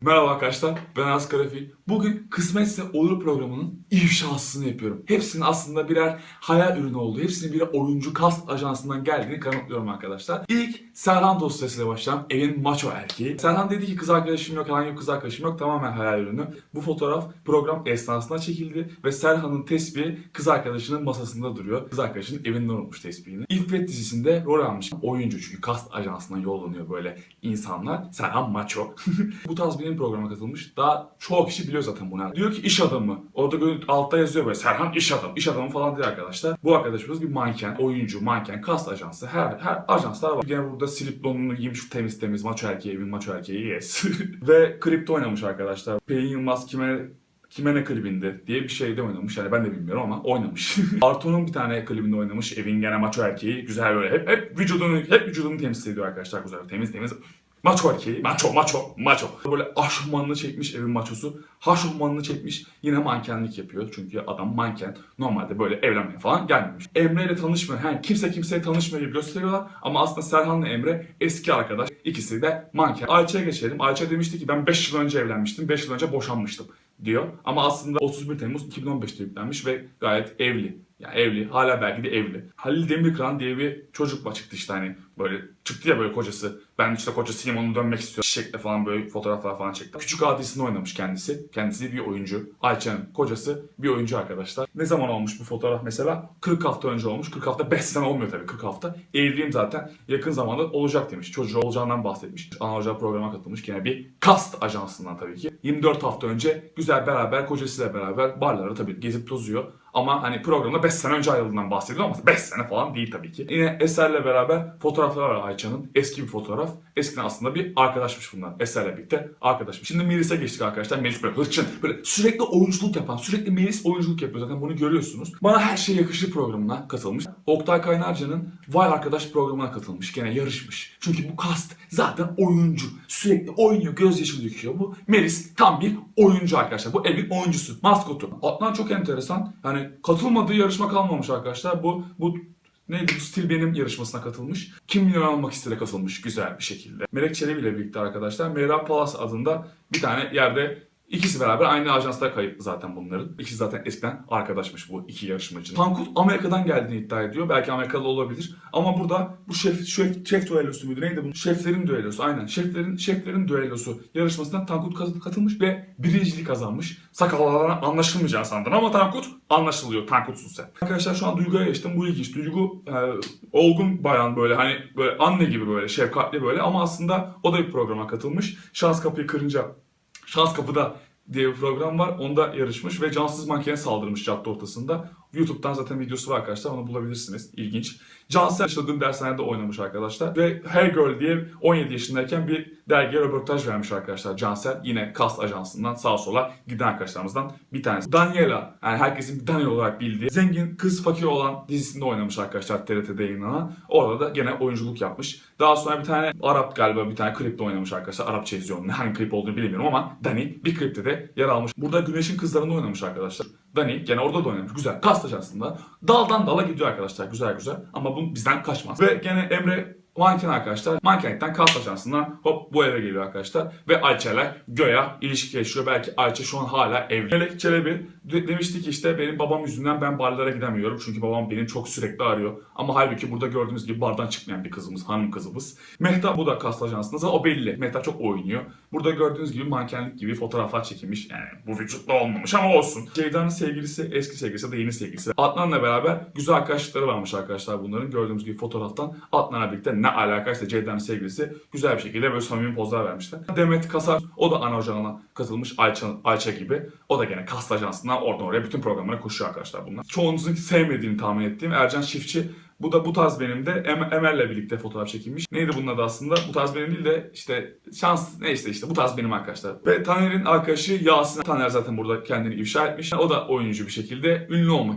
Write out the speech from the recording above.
Merhaba arkadaşlar, ben Aras Karafil. Bugün Kısmetse Olur programının ifşasını yapıyorum. Hepsinin aslında birer hayal ürünü olduğu, hepsinin birer oyuncu kast ajansından geldiğini kanıtlıyorum arkadaşlar. İlk Serhan dosyasıyla başlayan evin maço erkeği. Serhan dedi ki kız arkadaşım yok, herhangi bir kız arkadaşım yok, tamamen hayal ürünü. Bu fotoğraf program esnasında çekildi ve Serhan'ın tespihi kız arkadaşının masasında duruyor. Kız arkadaşının evinden unutmuş tespihini. İffet dizisinde rol almış oyuncu çünkü kast ajansından yollanıyor böyle insanlar. Serhan maço. Bu tarz benim programa katılmış. Daha çoğu kişi biliyor zaten bunu. Diyor ki iş adamı. Orada gö- altta yazıyor böyle Serhan iş adamı. İş adamı falan diyor arkadaşlar. Bu arkadaşımız bir manken, oyuncu, manken, kast ajansı. Her, her ajanslar var. Gene burada silip donunu giymiş temiz temiz maço erkeği, evin maço erkeği yes. Ve klipte oynamış arkadaşlar. Pelin Yılmaz kime Kime ne klibinde diye bir şeyde oynamış. Yani ben de bilmiyorum ama oynamış. Arto'nun bir tane klibinde oynamış. Evin gene maço erkeği. Güzel böyle. Hep, hep vücudunu hep vücudunu temsil ediyor arkadaşlar. Güzel temiz temiz. Maço erkeği. Maço maço maço. Böyle aşofmanını çekmiş evin maçosu. Haşofmanını çekmiş. Yine mankenlik yapıyor. Çünkü adam manken. Normalde böyle evlenmeye falan gelmemiş. Emre ile tanışmıyor. Yani kimse kimseye tanışmıyor gibi gösteriyorlar. Ama aslında Serhan'la Emre eski arkadaş. İkisi de manken. Ayça'ya geçelim. Ayça demişti ki ben 5 yıl önce evlenmiştim. 5 yıl önce boşanmıştım diyor. Ama aslında 31 Temmuz 2015'te yüklenmiş ve gayet evli. Yani evli. Hala belki de evli. Halil Demirkıran diye bir çocuk var çıktı işte hani böyle çıktı ya böyle kocası. Ben işte kocasıyım onu dönmek istiyorum. Çiçekle falan böyle fotoğraflar falan çekti. Küçük Adisi'nde oynamış kendisi. Kendisi bir oyuncu. Ayça'nın kocası bir oyuncu arkadaşlar. Ne zaman olmuş bu fotoğraf mesela? 40 hafta önce olmuş. 40 hafta 5 sene olmuyor tabii 40 hafta. Evliliğim zaten yakın zamanda olacak demiş. Çocuğu olacağından bahsetmiş. Ana Hoca programa katılmış. Gene bir kast ajansından tabii ki. 24 hafta önce güzel beraber kocasıyla beraber barlara tabii gezip tozuyor. Ama hani programda 5 sene önce ayrıldığından bahsediyor ama 5 sene falan değil tabii ki. Yine Eser'le beraber fotoğraflar var Ayça'nın. Eski bir fotoğraf. Eskiden aslında bir arkadaşmış bunlar. Eser'le birlikte arkadaşmış. Şimdi Melis'e geçtik arkadaşlar. Melis böyle hırçın. Böyle sürekli oyunculuk yapan. Sürekli Melis oyunculuk yapıyor. Zaten bunu görüyorsunuz. Bana her şey yakışır programına katılmış. Oktay Kaynarca'nın Vay Arkadaş programına katılmış. Gene yarışmış. Çünkü bu kast zaten oyuncu. Sürekli oynuyor. Gözyaşı döküyor. Bu Melis tam bir oyuncu arkadaşlar. Bu evin oyuncusu. Maskotu. Adnan çok enteresan. Yani katılmadığı yarışma kalmamış arkadaşlar. Bu bu Neydi bu stil benim yarışmasına katılmış. Kim milyon almak istedi katılmış güzel bir şekilde. Melek Çelebi ile birlikte arkadaşlar Meyrap Palas adında bir tane yerde İkisi beraber aynı ajansta kayıtlı zaten bunların. İkisi zaten eskiden arkadaşmış bu iki yarışmacının. Tankut Amerika'dan geldiğini iddia ediyor. Belki Amerikalı olabilir. Ama burada bu şef, şef, şef düellosu muydu neydi bu? Şeflerin düellosu aynen. Şeflerin şeflerin düellosu yarışmasına Tankut kat- katılmış ve birinciliği kazanmış. Sakallarına anlaşılmayacağı sandın ama Tankut anlaşılıyor. Tankutsun sen. Arkadaşlar şu an Duygu'ya geçtim. Bu ilginç. Duygu e, olgun bayan böyle hani böyle anne gibi böyle şefkatli böyle ama aslında o da bir programa katılmış. Şans kapıyı kırınca Şans Kapı'da diye bir program var. Onda yarışmış ve cansız mankene saldırmış cadde ortasında. YouTube'dan zaten videosu var arkadaşlar. Onu bulabilirsiniz. İlginç. Cansel Çılgın dershanede oynamış arkadaşlar. Ve Hey Girl diye 17 yaşındayken bir dergiye röportaj vermiş arkadaşlar. Cansel yine Kast Ajansı'ndan sağa sola giden arkadaşlarımızdan bir tanesi. Daniela yani herkesin Daniel olarak bildiği zengin kız fakir olan dizisinde oynamış arkadaşlar TRT'de yayınlanan. Orada da gene oyunculuk yapmış. Daha sonra bir tane Arap galiba bir tane klipte oynamış arkadaşlar. Arapça izliyorum. Ne hangi klip olduğunu bilmiyorum ama Dani bir klipte de yer almış. Burada Güneş'in kızlarında oynamış arkadaşlar. Dani gene orada da oynamış. Güzel. Kast ajansında. Daldan dala gidiyor arkadaşlar. Güzel güzel. Ama bu bizden kaçmaz. Ve gene Emre manken arkadaşlar. Mankenlikten kast ajansından hop bu eve geliyor arkadaşlar. Ve Ayça'yla Göya ilişki yaşıyor. Belki Ayça şu an hala evli. Melek Çelebi de- demişti ki işte benim babam yüzünden ben barlara gidemiyorum. Çünkü babam beni çok sürekli arıyor. Ama halbuki burada gördüğünüz gibi bardan çıkmayan bir kızımız, hanım kızımız. Mehtap bu da kast ajansında. Zaten o belli. Mehtap çok oynuyor. Burada gördüğünüz gibi mankenlik gibi fotoğraflar çekilmiş. Yani bu vücutla olmamış ama olsun. Ceyda'nın sevgilisi, eski sevgilisi de yeni sevgilisi. Adnan'la beraber güzel arkadaşlıkları varmış arkadaşlar bunların. Gördüğümüz gibi fotoğraftan Adnan'la birlikte ne alakaysa Ceyda'nın sevgilisi güzel bir şekilde böyle samimi pozlar vermişler. Demet Kasar o da ana katılmış Ayça, Ayça gibi. O da gene kast ajansından oradan oraya bütün programlara koşuyor arkadaşlar bunlar. Çoğunuzun sevmediğini tahmin ettiğim Ercan Çiftçi bu da bu tarz benim de Em- Emel'le birlikte fotoğraf çekilmiş. Neydi bunun adı aslında? Bu tarz benim değil de işte şans neyse işte bu tarz benim arkadaşlar. Ve Taner'in arkadaşı Yasin. Taner zaten burada kendini ifşa etmiş. O da oyuncu bir şekilde ünlü olmak